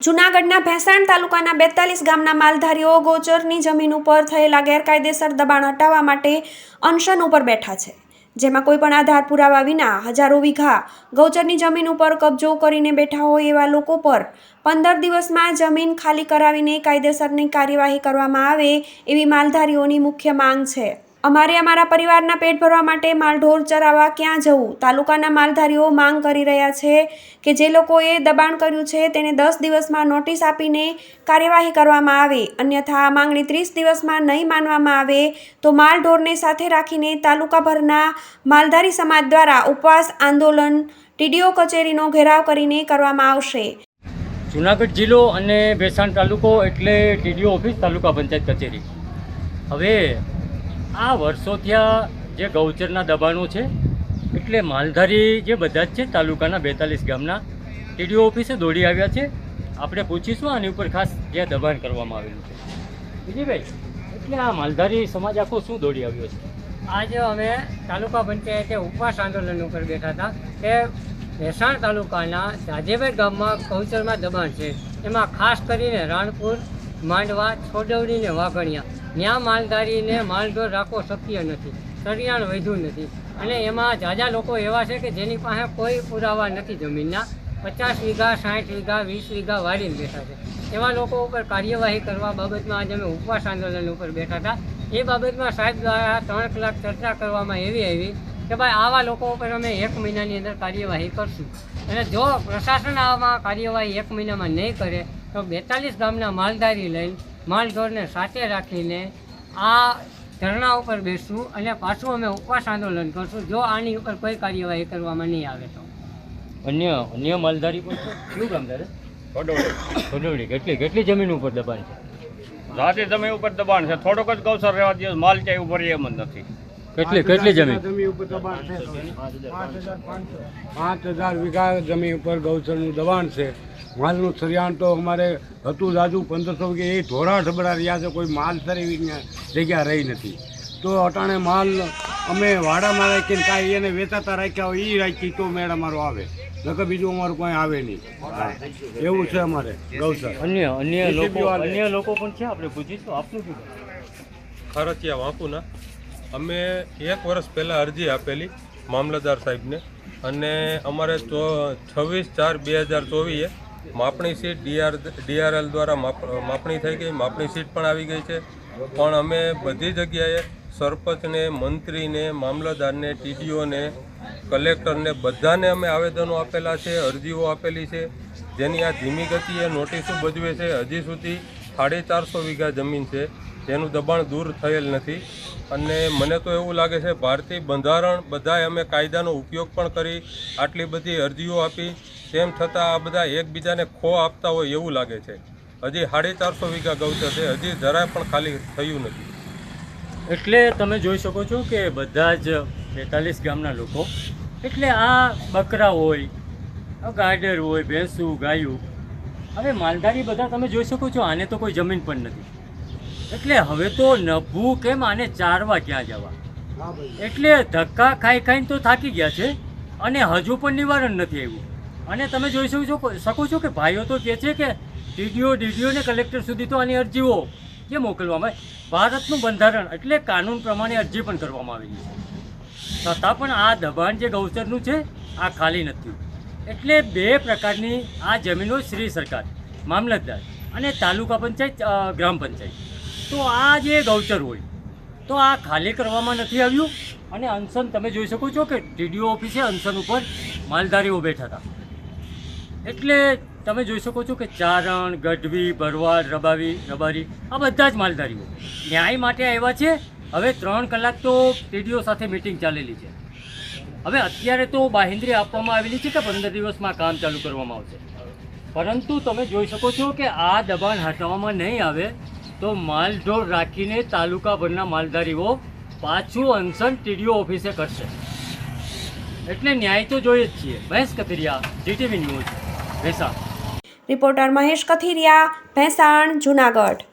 જૂનાગઢના ભેંસાણ તાલુકાના બેતાલીસ ગામના માલધારીઓ ગોચરની જમીન ઉપર થયેલા ગેરકાયદેસર દબાણ હટાવવા માટે અનશન ઉપર બેઠા છે. જેમાં કોઈ પણ આધાર પુરાવા વિના હજારો વીઘા ગૌચરની જમીન ઉપર કબજો કરીને બેઠા હોય એવા લોકો પર પંદર દિવસમાં જમીન ખાલી કરાવીને કાયદેસરની કાર્યવાહી કરવામાં આવે એવી માલધારીઓની મુખ્ય માંગ છે. અમારે અમારા પરિવારના પેટ ભરવા માટે માલઢોર ચરાવવા ક્યાં જવું? તાલુકાના માલધારીઓ માંગ કરી રહ્યા છે કે જે લોકોએ દબાણ કર્યું છે તેને દસ દિવસમાં નોટિસ આપીને કાર્યવાહી કરવામાં આવે. અન્યથા આ માંગણી ત્રીસ દિવસમાં નહીં માનવામાં આવે તો માલઢોરને સાથે રાખીને તાલુકાભરના માલધારી સમાજ દ્વારા ઉપવાસ આંદોલન, ટીડીઓ કચેરીનો ઘેરાવ કરીને કરવામાં આવશે. જુનાગઢ જિલ્લો અને ભેસાણ તાલુકો એટલે ટીડીઓ ઓફિસ, તાલુકા પંચાયત કચેરી. હવે આ વર્ષોથી આ જે ગૌચરના દબાણો છે, એટલે માલધારી જે બધા જ છે, તાલુકાના બેતાલીસ ગામના, ટીડીઓ ઓફિસે દોડી આવ્યા છે. આપણે પૂછીશું આની ઉપર ખાસ જે દબાણ કરવામાં આવેલું છે. વિજયભાઈ, એટલે આ માલધારી સમાજ આખો શું દોડી આવ્યો છે? આજે અમે તાલુકા પંચાયતે ઉપવાસ આંદોલન ઉપર બેઠા હતા કે મહેસાણ તાલુકાના જાજેભાઈ ગામમાં કૌચરમાં દબાણ છે. એમાં ખાસ કરીને રાણપુર માંડવા છોડવડી ને વાઘણિયા ત્યાં માલધારીને માલઢોર રાખવો શક્ય નથી. સરિયાણ વધ્યું નથી. અને એમાં જાજા લોકો એવા છે કે જેની પાસે કોઈ પુરાવા નથી જમીનના. પચાસ વીઘા, સાઠ વીઘા, વીસ વીઘા વાળીને બેઠા છે. એવા લોકો ઉપર કાર્યવાહી કરવા બાબતમાં આજે અમે ઉપવાસ આંદોલન ઉપર બેઠા હતા. એ બાબતમાં સાહેબ દ્વારા ત્રણ કલાક ચર્ચા કરવામાં એવી આવી કે ભાઈ આવા લોકો ઉપર અમે એક મહિનાની અંદર કાર્યવાહી કરશું. અને જો પ્રશાસન આમાં કાર્યવાહી એક મહિનામાં નહીં કરે તો બેતાલીસ ગામના માલધારી લઈ માલઢોરને સાથે રાખીને આ ધરણા ઉપર બેસશું અને પાછું અમે ઉપવાસ આંદોલન કરશું. જો આની ઉપર કોઈ કાર્યવાહી કરવામાં નહીં આવે તો. અન્ય અન્ય માલધારી પણ છે? કયું ગામ કેટલી કેટલી જમીન ઉપર દબાણ છે? જાતે જમીન ઉપર દબાણ છે. થોડોક જ ગૌસર રહેવા દે માલ ચાય ઉપર એમ જ નથી. કેટલી કેટલી જમીન? જમીન ઉપર દબાણ છે. પાંચ હજાર વીઘા જમીન ઉપર ગૌસરનું દબાણ છે. માલનું સરિયાણ તો અમારે હતું રાજુ પંદરસો કે એ ઢોરા ઢબડા રહ્યા છે કોઈ માલ સર એવી જગ્યા રહી નથી. તો અટાણે માલ અમે વાડામાં રાખીને કાંઈ એને વેચાતા રાખ્યા હોય એ રાખી તો મેળ અમારો આવે. નકર બીજું અમારું કોઈ આવે નહીં. એવું છે અમારે ગૌચર અન્ય અન્ય લોકો અન્ય લોકો પણ છે? આપણે પૂછીશું આપનું શું ખરચિયા વાંકુના અમે એક વર્ષ પહેલાં અરજી આપેલી મામલતદાર સાહેબને. અને અમારે છવ્વીસ ચાર બે હજાર ચોવીસે માપણી સીટ ડીઆર ડીઆરએલ દ્વારા માપણી થઈ ગઈ, માપણી સીટ પણ આવી ગઈ છે. પણ અમે બધી જગ્યાએ સરપંચને, મંત્રીને, મામલતદારને, ટીડીઓને, કલેક્ટરને બધાને અમે આવેદનો આપેલા છે, અરજીઓ આપેલી છે. જેની આ ધીમી ગતિએ નોટિસો ભજવે છે. હજી સુધી સાડી ચારસો વીઘા જમીન છે. જેનું દબાણ દૂર થયેલ નથી. અને મને તો એવું લાગે છે ભારતીય બંધારણ બધાએ અમે કાયદાનો ઉપયોગ પણ કરી આટલી બધી અરજીઓ આપી. તેમ છતાં આ બધા એકબીજાને ખો આપતા હોય એવું લાગે છે. હજી સાડી ચારસો વીઘા ગૌચર છે. હજી જરાય પણ ખાલી થયું નથી. એટલે તમે જોઈ શકો છો કે બધા જ બેતાલીસ ગામના લોકો, એટલે આ બકરા હોય ગાડર હોય, ભેંસું, ગાયું, હવે માલધારી બધા તમે જોઈ શકો છો, આને તો કોઈ જમીન પણ નથી. એટલે હવે તો નભું કેમ આને ચારવા ક્યાં જવા? એટલે ધક્કા ખાઈ ખાઈને તો થાકી ગયા છે અને હજુ પણ નિવારણ નથી આવ્યું. અને તમે જોઈ શકો છો શકો છો કે ભાઈઓ તો કહે છે કે ડીડીઓ ડીડીઓ ને કલેક્ટર સુધી તો આની અરજીઓ જે મોકલવામાં આવે? ભારતનું બંધારણ એટલે કાનૂન પ્રમાણે અરજી પણ કરવામાં આવેલી છે. છતાં પણ આ દબાણ જે ગૌચરનું છે આ ખાલી નથી. એટલે બે પ્રકારની આ જમીનો શ્રી સરકાર મામલતદાર અને તાલુકા પંચાયત ગ્રામ પંચાયત. તો આ જે ગૌચર હોય, તો આ ખાલી કરવામાં નથી આવ્યું? અને અનશન તમે જોઈ શકો છો કે ટીડીઓ ઓફિસે અનશન ઉપર માલધારીઓ બેઠા હતા. એટલે તમે જોઈ શકો છો કે ચારણ, ગઢવી, ભરવાડ, રબાવી, રબારી, આ બધા જ માલધારીઓ. ન્યાય માટે આવ્યા છે. હવે ત્રણ કલાક તો ટીડીઓ સાથે મિટિંગ ચાલેલી છે. હવે અત્યારે તો બાહેંધરી આપવામાં આવેલી છે કે પંદર દિવસમાં કામ ચાલુ કરવામાં આવશે. પરંતુ તમે જોઈ શકો છો કે આ દબાણ હટાવવામાં નહીં આવે. તો માલઢોર રાખીને તાલુકાભરના માલધારીઓ પાછું અનસન ટીડીઓ ઓફિસે કરશે. એટલે ન્યાય તો જોઈએ જ છીએ. Mahesh Kathiriya, DTV news, Bhesan. Reporter Mahesh Kathiriya, Bhesan, Junagadh.